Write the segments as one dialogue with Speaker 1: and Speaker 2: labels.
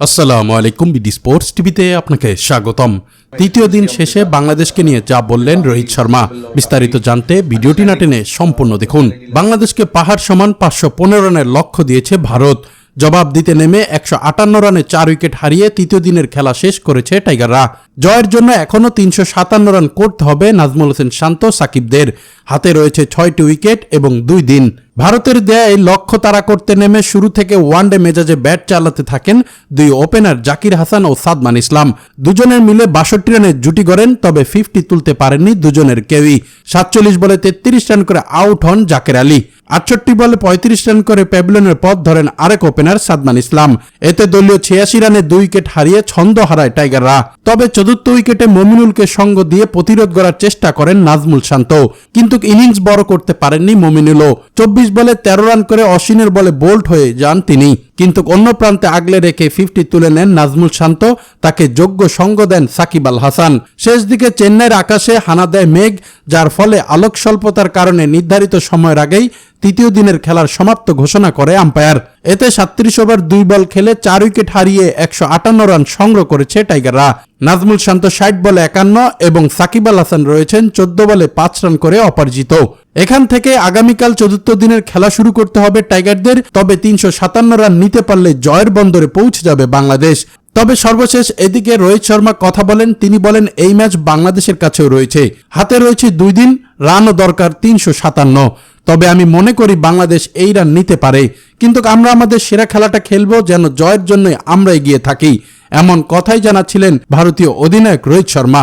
Speaker 1: আসসালামু আলাইকুম BD sports টিভিতে আপনাকে স্বাগতম। তৃতীয় দিন শেষে বাংলাদেশকে নিয়ে যা বললেন রোহিত শর্মা, বিস্তারিত জানতে ভিডিওটি না টেনে সম্পূর্ণ দেখুন। বাংলাদেশকে পাহাড় সমান পাঁচশো পনেরো রানের লক্ষ্য দিয়েছে ভারত। জবাব দিতে নেমে একশো আটান্ন রানে চার উইকেট হারিয়ে তৃতীয় দিনের খেলা শেষ করেছে টাইগাররা। জয়ের জন্য এখনও তিনশো সাতান্ন রান করতে হবে নাজমুল হোসেন শান্ত সাকিবদের। হাতে রয়েছে ছয়টি উইকেট এবং দুই দিন। ভারতের দেয়া লক্ষ্য তারা করতে নেমে শুরু থেকে ওয়ানডে মেজাজে ব্যাট চালাতে থাকেন দুই ওপেনার জাকির হাসান ও সাদমান ইসলাম। দুজনের মিলে বাষট্টি রানের জুটি গড়েন, তবে ফিফটি তুলতে পারেননি দুজনের কেউই। সাতচল্লিশ বলে তেত্রিশ রান করে আউট হন জাকের আলী। আটষট্টি বলে পঁয়ত্রিশ রান করে প্যাভিলনের পথ ধরেন আরেক ওপেনার সাদমান ইসলাম। এতে দলীয় ছিয়াশি রানে দুই উইকেট হারিয়ে ছন্দ হারায় টাইগাররা। তবে চতুর্থ উইকেটে মমিনুলকে সঙ্গ দিয়ে প্রতিরোধ করার চেষ্টা করেন নাজমুল শান্ত। কিন্তু ইনিংস বড় করতে পারেননি মমিনুলও। চব্বিশ বলে তেরো রান করে অশ্বিনের বলে বোল্ড হয়ে যান তিনি। কিন্তু অন্য প্রান্তে আগলে রেখে ফিফটি তুলে নেন নাজমুল শান্ত। তাকে যোগ্য সঙ্গ দেন সাকিব আল হাসান। শেষ দিকে চেন্নাইয়ের আকাশে হানা দেয় মেঘ, যার ফলে আলোক স্বল্পতার কারণে নির্ধারিত সময়ের আগেই তৃতীয় দিনের খেলার সমাপ্ত ঘোষণা করে আম্পায়ার। এতে সাত্রিশ ওভার দুই বল খেলে চার উইকেট হারিয়ে একশো আটান্ন রান সংগ্রহ করেছে টাইগাররা। নাজমুল শান্ত ষাট বলে একান্ন এবং সাকিব আল হাসান রয়েছেন চোদ্দ বলে পাঁচ রান করে অপরাজিত। এখান থেকে আগামীকাল চতুর্থ দিনের খেলা শুরু করতে হবে টাইগারদের, তবে তিনশো সাতান্ন রান নিতে পারলে জয়ের বন্দরে পৌঁছে যাবে বাংলাদেশ। তবে সর্বশেষ এদিকে রোহিত শর্মা কথা বলেন, তিনি বলেন, এই ম্যাচ বাংলাদেশের কাছেও রয়েছে। হাতে রয়েছে দুই দিন, রানও দরকার তিনশো সাতান্ন। তবে আমি মনে করি বাংলাদেশ এই রান নিতে পারে। কিন্তু আমরা আমাদের সেরা খেলাটা খেলব যেন জয়ের জন্য আমরা এগিয়ে থাকি, এমন কথাই জানাচ্ছিলেন ভারতীয় অধিনায়ক রোহিত শর্মা।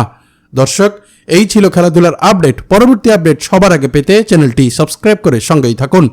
Speaker 1: দর্শক, এই ছিল খেলাধুলার আপডেট। পরবর্তী আপডেট সবার আগে পেতে চ্যানেলটি সাবস্ক্রাইব করে সঙ্গেই থাকুন।